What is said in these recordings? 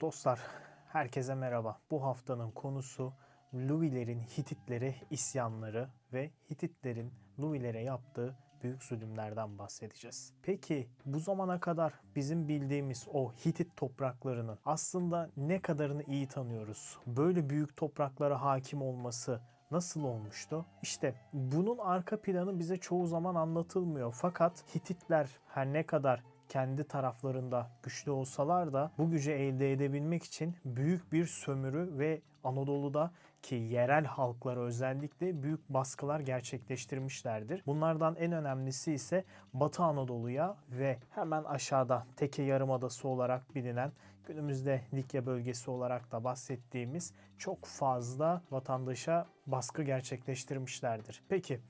Dostlar, herkese merhaba. Bu haftanın konusu Luvilerin Hititlere isyanları ve Hititlerin Luvilere yaptığı büyük zulümlerden bahsedeceğiz. Peki bu zamana kadar bizim bildiğimiz o Hitit topraklarının aslında ne kadarını iyi tanıyoruz? Böyle büyük topraklara hakim olması nasıl olmuştu? İşte bunun arka planı bize çoğu zaman anlatılmıyor. Fakat Hititler her ne kadar kendi taraflarında güçlü olsalar da bu gücü elde edebilmek için büyük bir sömürü ve Anadolu'da ki yerel halklara özellikle büyük baskılar gerçekleştirmişlerdir. Bunlardan en önemlisi ise Batı Anadolu'ya ve hemen aşağıda Teke Yarımadası olarak bilinen günümüzde Likya bölgesi olarak da bahsettiğimiz çok fazla vatandaşa baskı gerçekleştirmişlerdir. Peki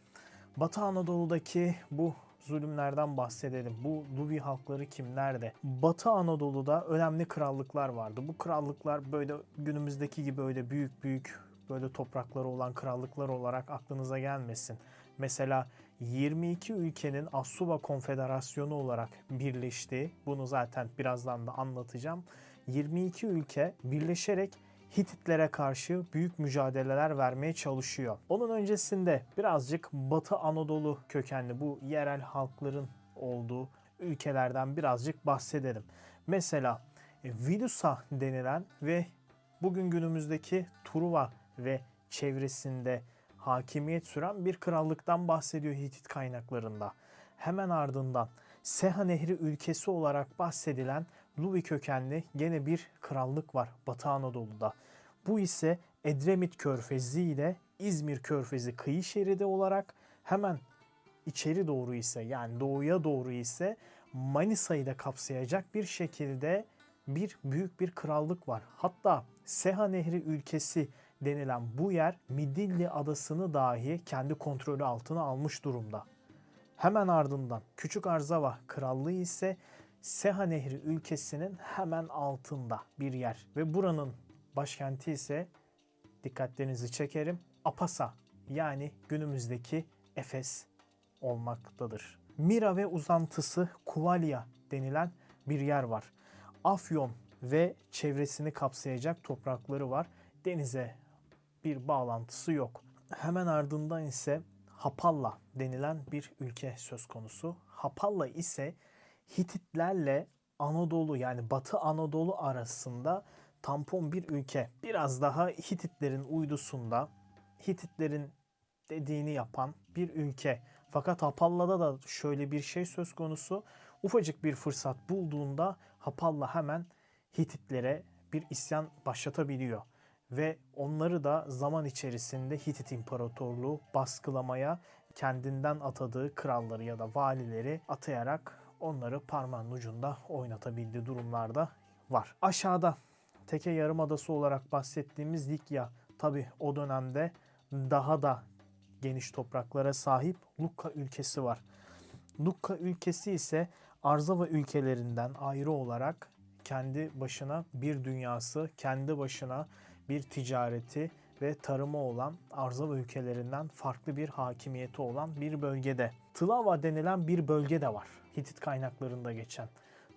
Batı Anadolu'daki bu zulümlerden bahsedelim. Bu Luvi halkları kimlerdi? Batı Anadolu'da önemli krallıklar vardı. Bu krallıklar böyle günümüzdeki gibi öyle büyük büyük böyle toprakları olan krallıklar olarak aklınıza gelmesin. Mesela 22 ülkenin Asuba Konfederasyonu olarak birleştiği, bunu zaten birazdan da anlatacağım. 22 ülke birleşerek Hititlere karşı büyük mücadeleler vermeye çalışıyor. Onun öncesinde birazcık Batı Anadolu kökenli bu yerel halkların olduğu ülkelerden birazcık bahsedelim. Mesela e, Vidusa denilen ve bugün günümüzdeki Truva ve çevresinde hakimiyet süren bir krallıktan bahsediyor Hitit kaynaklarında. Hemen ardından Seha Nehri ülkesi olarak bahsedilen Luvi kökenli gene bir krallık var Batı Anadolu'da. Bu ise Edremit Körfezi ile İzmir Körfezi kıyı şeridi olarak hemen içeri doğru ise yani doğuya doğru ise Manisa'yı da kapsayacak bir şekilde bir büyük bir krallık var. Hatta Seha Nehri ülkesi denilen bu yer Midilli adasını dahi kendi kontrolü altına almış durumda. Hemen ardından Küçük Arzava Krallığı ise Seha Nehri ülkesinin hemen altında bir yer ve buranın başkenti ise dikkatlerinizi çekerim Apasa yani günümüzdeki Efes olmaktadır. Mira ve uzantısı Kuvalya denilen bir yer var. Afyon ve çevresini kapsayacak toprakları var. Denize bir bağlantısı yok. Hemen ardından ise Hapalla denilen bir ülke söz konusu. Hapalla ise Hititlerle Anadolu yani Batı Anadolu arasında tampon bir ülke. Biraz daha Hititlerin uydusunda Hititlerin dediğini yapan bir ülke. Fakat Hapalla'da da şöyle bir şey söz konusu. Ufacık bir fırsat bulduğunda Hapalla hemen Hititlere bir isyan başlatabiliyor ve onları da zaman içerisinde Hitit İmparatorluğu baskılamaya kendinden atadığı kralları ya da valileri atayarak onları parmağın ucunda oynatabildiği durumlarda var. Aşağıda Teke Yarımadası olarak bahsettiğimiz Likya tabi o dönemde daha da geniş topraklara sahip Lukka ülkesi var. Lukka ülkesi ise Arzava ülkelerinden ayrı olarak kendi başına bir dünyası, kendi başına bir ticareti ve tarımı olan Arzava ülkelerinden farklı bir hakimiyeti olan bir bölgede. Tlava denilen bir bölge de var. Hitit kaynaklarında geçen.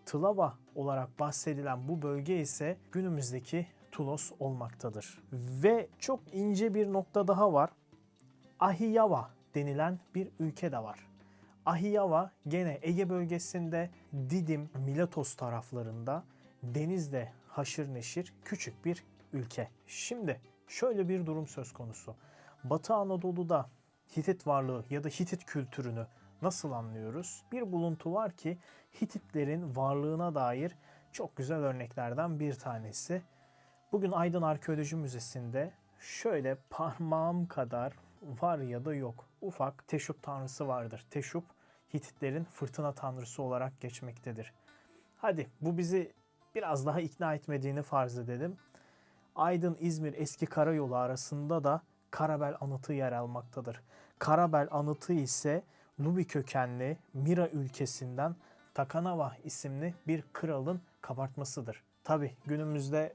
Tlava olarak bahsedilen bu bölge ise günümüzdeki Tulos olmaktadır. Ve çok ince bir nokta daha var. Ahiyava denilen bir ülke de var. Ahiyava gene Ege bölgesinde Didim, Miletos taraflarında denizde haşır neşir küçük bir ülke. Şimdi şöyle bir durum söz konusu. Batı Anadolu'da Hitit varlığı ya da Hitit kültürünü nasıl anlıyoruz? Bir buluntu var ki Hititlerin varlığına dair çok güzel örneklerden bir tanesi. Bugün Aydın Arkeoloji Müzesi'nde şöyle parmağım kadar var ya da yok ufak Teşup tanrısı vardır. Teşup Hititlerin fırtına tanrısı olarak geçmektedir. Hadi bu bizi biraz daha ikna etmediğini farz edelim. Aydın-İzmir eski karayolu arasında da Karabel anıtı yer almaktadır. Karabel anıtı ise Lubi kökenli Mira ülkesinden Takanava isimli bir kralın kabartmasıdır. Tabi günümüzde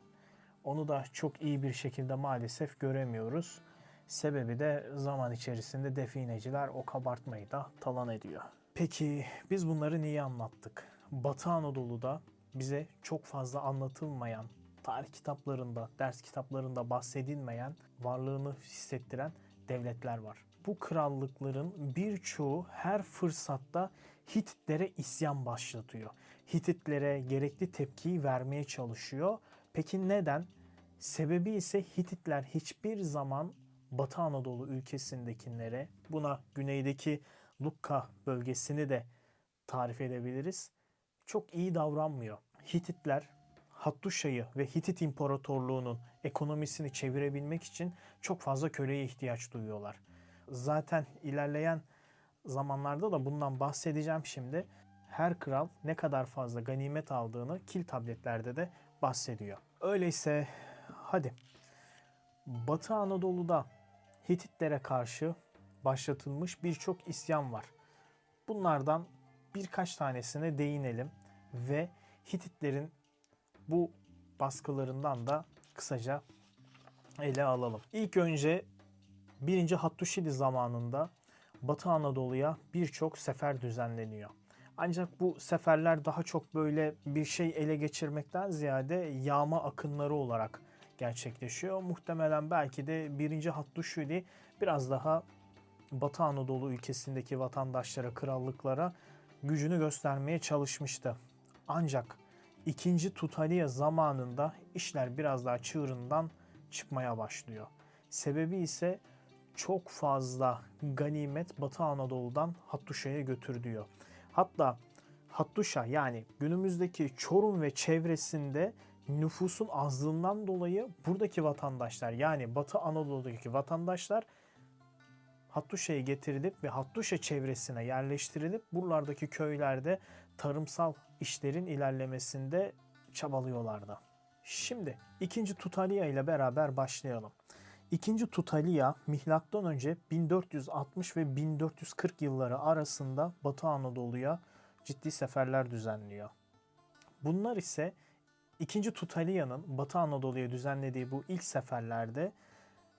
onu da çok iyi bir şekilde maalesef göremiyoruz. Sebebi de zaman içerisinde defineciler o kabartmayı da talan ediyor. Peki biz bunları niye anlattık? Batı Anadolu'da bize çok fazla anlatılmayan tarih kitaplarında, ders kitaplarında bahsedilmeyen, varlığını hissettiren devletler var. Bu krallıkların birçoğu her fırsatta Hititlere isyan başlatıyor. Hititlere gerekli tepkiyi vermeye çalışıyor. Peki neden? Sebebi ise Hititler hiçbir zaman Batı Anadolu ülkesindekilere, buna güneydeki Lukka bölgesini de tarif edebiliriz. Çok iyi davranmıyor. Hititler Hattuşa'yı ve Hitit İmparatorluğu'nun ekonomisini çevirebilmek için çok fazla köleye ihtiyaç duyuyorlar. Zaten ilerleyen zamanlarda da bundan bahsedeceğim şimdi. Her kral ne kadar fazla ganimet aldığını kil tabletlerde de bahsediyor. Öyleyse hadi Batı Anadolu'da Hititlere karşı başlatılmış birçok isyan var. Bunlardan birkaç tanesine değinelim ve Hititlerin bu baskılarından da kısaca ele alalım. İlk önce 1. Hattuşili zamanında Batı Anadolu'ya birçok sefer düzenleniyor. Ancak bu seferler daha çok böyle bir şey ele geçirmekten ziyade yağma akınları olarak gerçekleşiyor. Muhtemelen belki de 1. Hattuşili biraz daha Batı Anadolu ülkesindeki vatandaşlara, krallıklara gücünü göstermeye çalışmıştı. Ancak 2. Tutaliya zamanında işler biraz daha çığırından çıkmaya başlıyor. Sebebi ise çok fazla ganimet Batı Anadolu'dan Hattuşa'ya götürdüyor. Hatta Hattuşa yani günümüzdeki Çorum ve çevresinde nüfusun azlığından dolayı buradaki vatandaşlar yani Batı Anadolu'daki vatandaşlar Hattuşa'ya getirilip ve Hattuşa çevresine yerleştirilip buralardaki köylerde tarımsal işlerin ilerlemesinde çabalıyorlardı. Şimdi 2. Tutaliya ile beraber başlayalım. İkinci Tutaliya milattan önce 1460 ve 1440 yılları arasında Batı Anadolu'ya ciddi seferler düzenliyor. Bunlar ise ikinci Tutaliya'nın Batı Anadolu'ya düzenlediği bu ilk seferlerde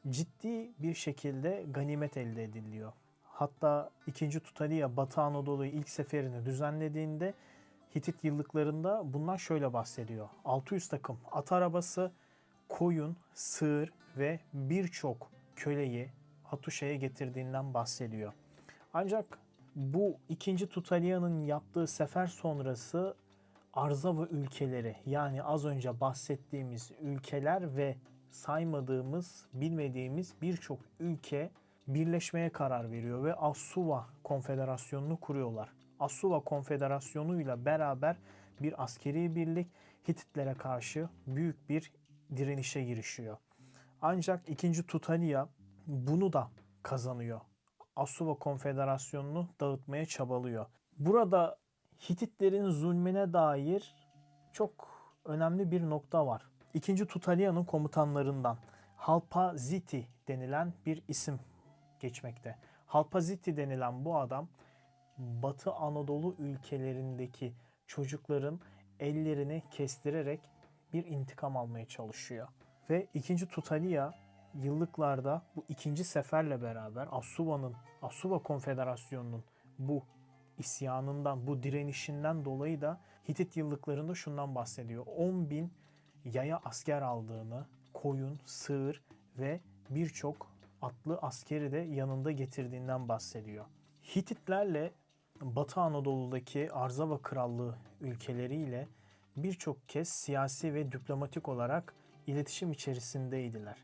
ciddi bir şekilde ganimet elde ediliyor. Hatta 2. Tutaliya Batı Anadolu'yu ilk seferini düzenlediğinde Hitit yıllıklarında bundan şöyle bahsediyor. 600 takım at arabası, koyun, sığır ve birçok köleyi Hatuşa'ya getirdiğinden bahsediyor. Ancak bu 2. Tutaliya'nın yaptığı sefer sonrası Arzava ülkeleri yani az önce bahsettiğimiz ülkeler ve saymadığımız, bilmediğimiz birçok ülke birleşmeye karar veriyor ve Asuva Konfederasyonu'nu kuruyorlar. Asuva Konfederasyonu ile beraber bir askeri birlik Hititlere karşı büyük bir direnişe girişiyor. Ancak 2. Tutaliya bunu da kazanıyor. Asuva Konfederasyonu'nu dağıtmaya çabalıyor. Burada Hititlerin zulmüne dair çok önemli bir nokta var. 2. Tutaliya'nın komutanlarından Halpaziti denilen bir isim geçmekte. Halpaziti denilen bu adam Batı Anadolu ülkelerindeki çocukların ellerini kestirerek bir intikam almaya çalışıyor. Ve 2. Tutaliya yıllıklarda bu ikinci seferle beraber Asuva'nın, Asuva Konfederasyonu'nun bu isyanından, bu direnişinden dolayı da Hitit yıllıklarında şundan bahsediyor. 10 bin yaya asker aldığını, koyun, sığır ve birçok atlı askeri de yanında getirdiğinden bahsediyor. Hititlerle Batı Anadolu'daki Arzava Krallığı ülkeleriyle birçok kez siyasi ve diplomatik olarak iletişim içerisindeydiler.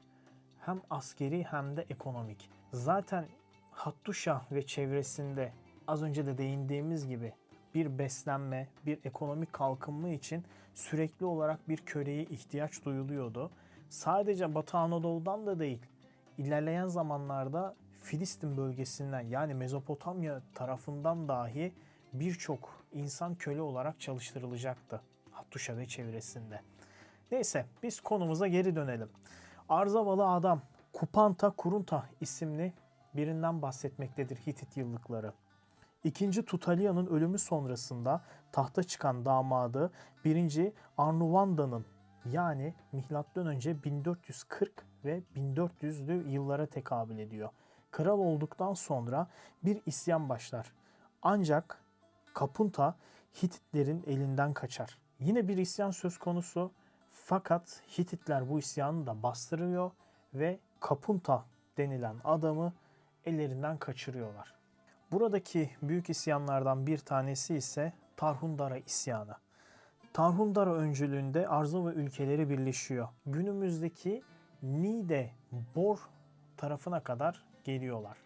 Hem askeri hem de ekonomik. Zaten Hattuşa ve çevresinde az önce de değindiğimiz gibi bir beslenme, bir ekonomik kalkınma için sürekli olarak bir köleye ihtiyaç duyuluyordu. Sadece Batı Anadolu'dan da değil, ilerleyen zamanlarda Filistin bölgesinden yani Mezopotamya tarafından dahi birçok insan köle olarak çalıştırılacaktı Hattuşa ve çevresinde. Neyse biz konumuza geri dönelim. Arzavalı adam Kupanta Kurunta isimli birinden bahsetmektedir Hitit yıllıkları. İkinci Tutaliya'nın ölümü sonrasında tahta çıkan damadı 1. Arnuvanda'nın yani milattan önce 1440 ve 1400'lü yıllara tekabül ediyor. Kral olduktan sonra bir isyan başlar. Ancak Kapunta Hititlerin elinden kaçar. Yine bir isyan söz konusu Fakat Hititler bu isyanı da bastırıyor ve Kapunta denilen adamı ellerinden kaçırıyorlar. Buradaki büyük isyanlardan bir tanesi ise Tarhundara isyanı. Tarhundara öncülüğünde arza ve ülkeleri birleşiyor. Günümüzdeki Nide Bor tarafına kadar geliyorlar.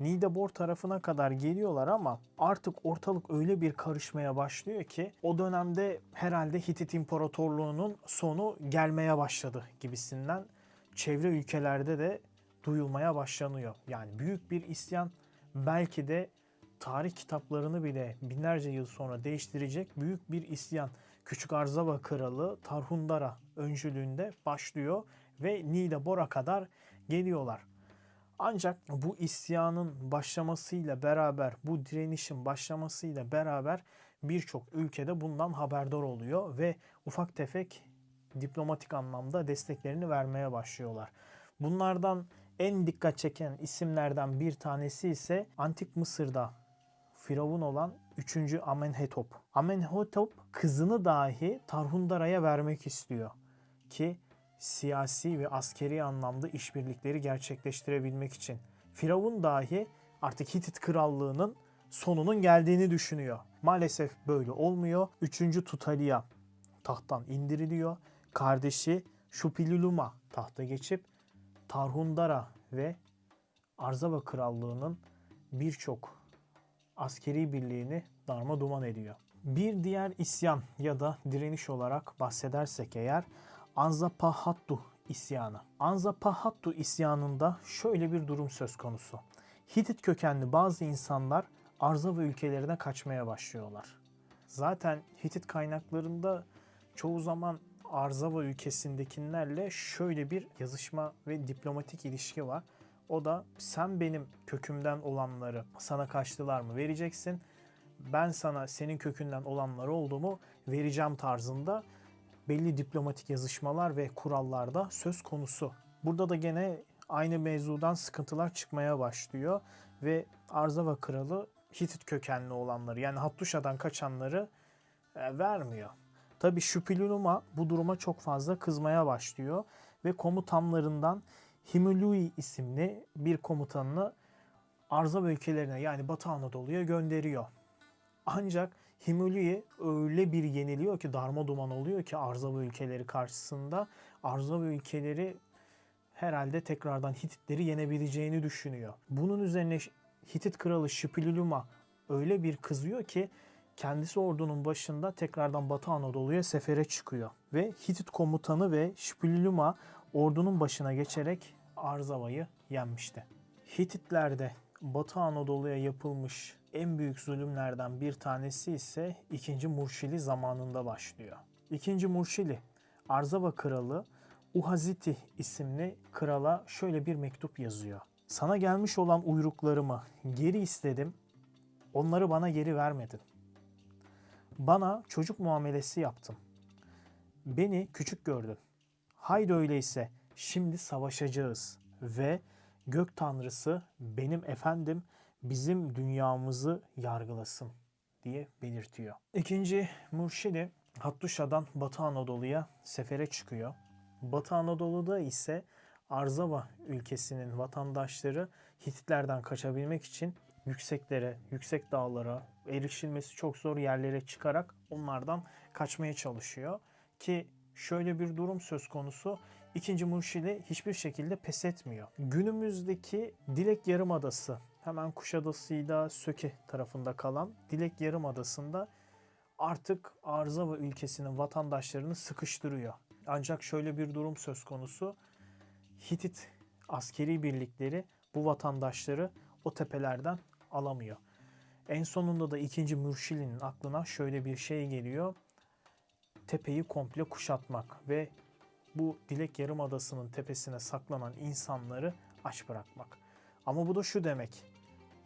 Nidebor tarafına kadar geliyorlar ama artık ortalık öyle bir karışmaya başlıyor ki o dönemde herhalde Hitit İmparatorluğu'nun sonu gelmeye başladı gibisinden çevre ülkelerde de duyulmaya başlanıyor. Yani büyük bir isyan belki de tarih kitaplarını bile binlerce yıl sonra değiştirecek büyük bir isyan. Küçük Arzava Kralı Tarhundara öncülüğünde başlıyor ve Nidebor'a kadar geliyorlar. Ancak bu isyanın başlamasıyla beraber, bu direnişin başlamasıyla beraber birçok ülkede bundan haberdar oluyor ve ufak tefek diplomatik anlamda desteklerini vermeye başlıyorlar. Bunlardan en dikkat çeken isimlerden bir tanesi ise Antik Mısır'da firavun olan 3. Amenhotep. Amenhotep kızını dahi Tarhundara'ya vermek istiyor ki siyasi ve askeri anlamda işbirlikleri gerçekleştirebilmek için. Firavun dahi artık Hitit krallığının sonunun geldiğini düşünüyor. Maalesef böyle olmuyor. 3. Tutalia tahttan indiriliyor. Kardeşi Şupiluluma tahta geçip Tarhundara ve Arzava krallığının birçok askeri birliğini darma duman ediyor. Bir diğer isyan ya da direniş olarak bahsedersek eğer Anzapahattu isyanı. Anzapahattu isyanında şöyle bir durum söz konusu. Hitit kökenli bazı insanlar Arzava ülkelerine kaçmaya başlıyorlar. Zaten Hitit kaynaklarında çoğu zaman Arzava ülkesindekilerle şöyle bir yazışma ve diplomatik ilişki var. O da sen benim kökümden olanları sana kaçtılar mı vereceksin. Ben sana senin kökünden olanları olduğumu vereceğim tarzında belli diplomatik yazışmalar ve kurallarda söz konusu. Burada da gene aynı mevzudan sıkıntılar çıkmaya başlıyor ve Arzava kralı Hitit kökenli olanları yani Hattuşa'dan kaçanları e, vermiyor. Tabi Şüpilunuma bu duruma çok fazla kızmaya başlıyor ve komutanlarından Himului isimli bir komutanını Arzava ülkelerine yani Batı Anadolu'ya gönderiyor. Ancak Himului öyle bir yeniliyor ki darma duman oluyor ki Arzava ülkeleri karşısında Arzava ülkeleri herhalde tekrardan Hititleri yenebileceğini düşünüyor. Bunun üzerine Hitit kralı Şipiluluma öyle bir kızıyor ki kendisi ordunun başında tekrardan Batı Anadolu'ya sefere çıkıyor. Ve Hitit komutanı ve Şipiluluma ordunun başına geçerek Arzava'yı yenmişti. Hititlerde Batı Anadolu'ya yapılmış en büyük zulümlerden bir tanesi ise 2. Murşili zamanında başlıyor. 2. Murşili, Arzava kralı Uhaziti isimli krala şöyle bir mektup yazıyor. Sana gelmiş olan uyruklarımı geri istedim, onları bana geri vermedin. Bana çocuk muamelesi yaptın. Beni küçük gördün. Haydi öyleyse şimdi savaşacağız ve gök tanrısı benim efendim bizim dünyamızı yargılasın diye belirtiyor. İkinci Murşidi Hattuşa'dan Batı Anadolu'ya sefere çıkıyor. Batı Anadolu'da ise Arzava ülkesinin vatandaşları Hititlerden kaçabilmek için yükseklere, yüksek dağlara, erişilmesi çok zor yerlere çıkarak onlardan kaçmaya çalışıyor. Ki şöyle bir durum söz konusu. İkinci Murşili hiçbir şekilde pes etmiyor. Günümüzdeki Dilek Yarımadası hemen Kuşadası'yla Söke tarafında kalan Dilek Yarımadası'nda artık Arzava ülkesinin vatandaşlarını sıkıştırıyor. Ancak şöyle bir durum söz konusu. Hitit askeri birlikleri bu vatandaşları o tepelerden alamıyor. En sonunda da 2. Mürşili'nin aklına şöyle bir şey geliyor. Tepeyi komple kuşatmak ve bu Dilek Yarımadası'nın tepesine saklanan insanları aç bırakmak. Ama bu da şu demek.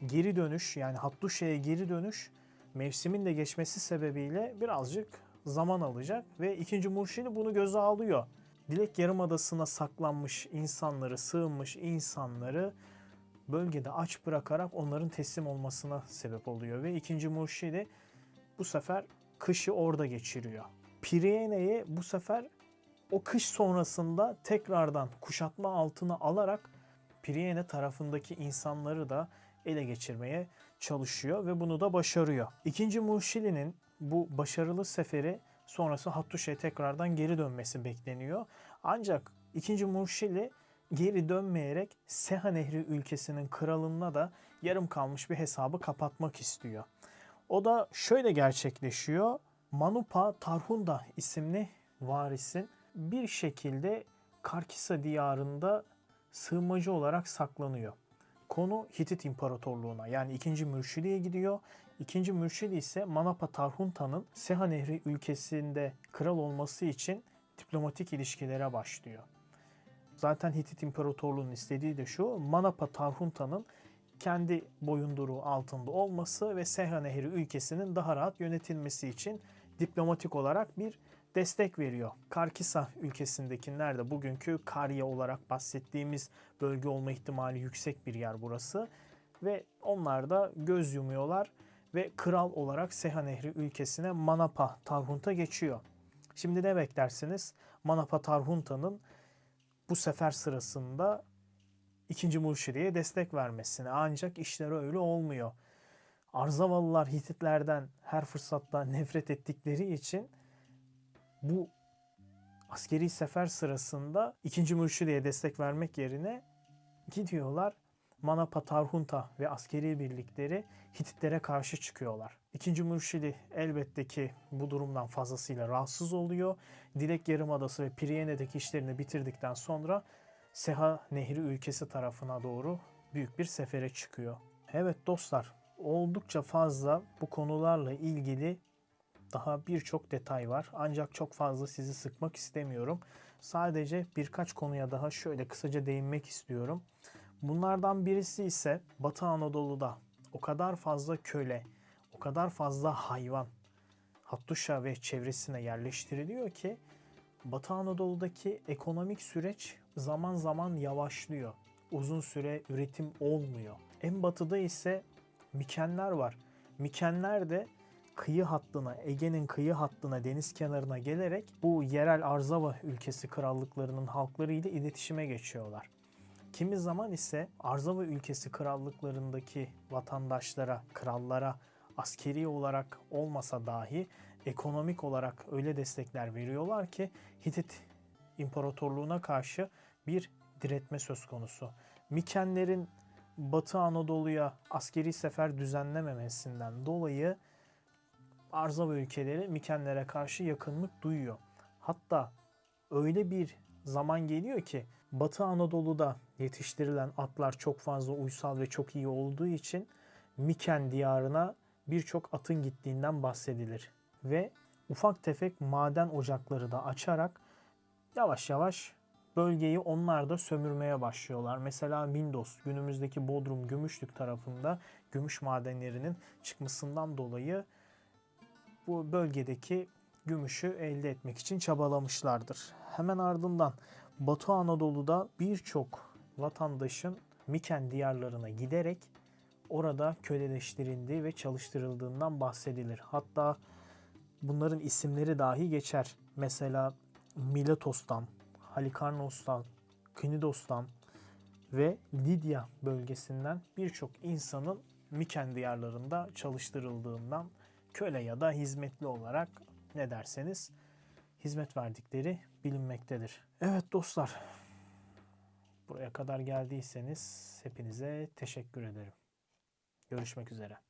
Geri dönüş yani Hattuşa'ya geri dönüş mevsimin de geçmesi sebebiyle birazcık zaman alacak ve 2. Murşili bunu göze alıyor. Dilek Yarımadası'na saklanmış insanları, sığınmış insanları bölgede aç bırakarak onların teslim olmasına sebep oluyor ve 2. Murşidi bu sefer kışı orada geçiriyor. Piriene'ye bu sefer o kış sonrasında tekrardan kuşatma altına alarak Priene tarafındaki insanları da ele geçirmeye çalışıyor ve bunu da başarıyor. İkinci Muhşili'nin bu başarılı seferi sonrası Hattuşa'ya tekrardan geri dönmesi bekleniyor. Ancak ikinci Muhşili geri dönmeyerek Seha Nehri ülkesinin kralına da yarım kalmış bir hesabı kapatmak istiyor. O da şöyle gerçekleşiyor. Manupa Tarhunda isimli varisin bir şekilde Karkisa diyarında sığınmacı olarak saklanıyor. Konu Hitit İmparatorluğu'na yani 2. Mürşidi'ye gidiyor. 2. Mürşidi ise Manapa Tarhunta'nın Seha Nehri ülkesinde kral olması için diplomatik ilişkilere başlıyor. Zaten Hitit İmparatorluğu'nun istediği de şu, Manapa Tarhunta'nın kendi boyunduruğu altında olması ve Seha Nehri ülkesinin daha rahat yönetilmesi için diplomatik olarak bir destek veriyor. Karkisa ülkesindekiler de bugünkü Karya olarak bahsettiğimiz bölge olma ihtimali yüksek bir yer burası. Ve onlar da göz yumuyorlar ve kral olarak Seha Nehri ülkesine Manapa Tarhunta geçiyor. Şimdi ne beklersiniz? Manapa Tarhunta'nın bu sefer sırasında 2. Murşidi'ye destek vermesine. Ancak işler öyle olmuyor. Arzavalılar Hititlerden her fırsatta nefret ettikleri için bu askeri sefer sırasında 2. Mürşidi'ye destek vermek yerine gidiyorlar Manapa Tarhunta ve askeri birlikleri Hititlere karşı çıkıyorlar. İkinci Mürşidi elbette ki bu durumdan fazlasıyla rahatsız oluyor. Dilek Yarımadası ve Priyene'deki işlerini bitirdikten sonra Seha Nehri ülkesi tarafına doğru büyük bir sefere çıkıyor. Evet dostlar, oldukça fazla bu konularla ilgili daha birçok detay var. Ancak çok fazla sizi sıkmak istemiyorum. Sadece birkaç konuya daha şöyle kısaca değinmek istiyorum. Bunlardan birisi ise Batı Anadolu'da o kadar fazla köle, o kadar fazla hayvan Hattuşa ve çevresine yerleştiriliyor ki Batı Anadolu'daki ekonomik süreç zaman zaman yavaşlıyor. Uzun süre üretim olmuyor. En batıda ise Mikenler var. Mikenler de kıyı hattına, Ege'nin kıyı hattına, deniz kenarına gelerek bu yerel Arzava ülkesi krallıklarının halkları ile iletişime geçiyorlar. Kimi zaman ise Arzava ülkesi krallıklarındaki vatandaşlara, krallara askeri olarak olmasa dahi ekonomik olarak öyle destekler veriyorlar ki Hitit İmparatorluğu'na karşı bir diretme söz konusu. Mikenlerin Batı Anadolu'ya askeri sefer düzenlememesinden dolayı Arzava ülkeleri Mikenlere karşı yakınlık duyuyor. Hatta öyle bir zaman geliyor ki Batı Anadolu'da yetiştirilen atlar çok fazla uysal ve çok iyi olduğu için Miken diyarına birçok atın gittiğinden bahsedilir. Ve ufak tefek maden ocakları da açarak yavaş yavaş bölgeyi onlar da sömürmeye başlıyorlar. Mesela Mindos günümüzdeki Bodrum Gümüşlük tarafında gümüş madenlerinin çıkmasından dolayı bu bölgedeki gümüşü elde etmek için çabalamışlardır. Hemen ardından Batı Anadolu'da birçok vatandaşın Miken diyarlarına giderek orada köleleştirildiği ve çalıştırıldığından bahsedilir. Hatta bunların isimleri dahi geçer. Mesela Miletos'tan, Halikarnos'tan, Knidos'tan ve Lidya bölgesinden birçok insanın Miken diyarlarında çalıştırıldığından köle ya da hizmetli olarak ne derseniz hizmet verdikleri bilinmektedir. Evet dostlar. Buraya kadar geldiyseniz hepinize teşekkür ederim. Görüşmek üzere.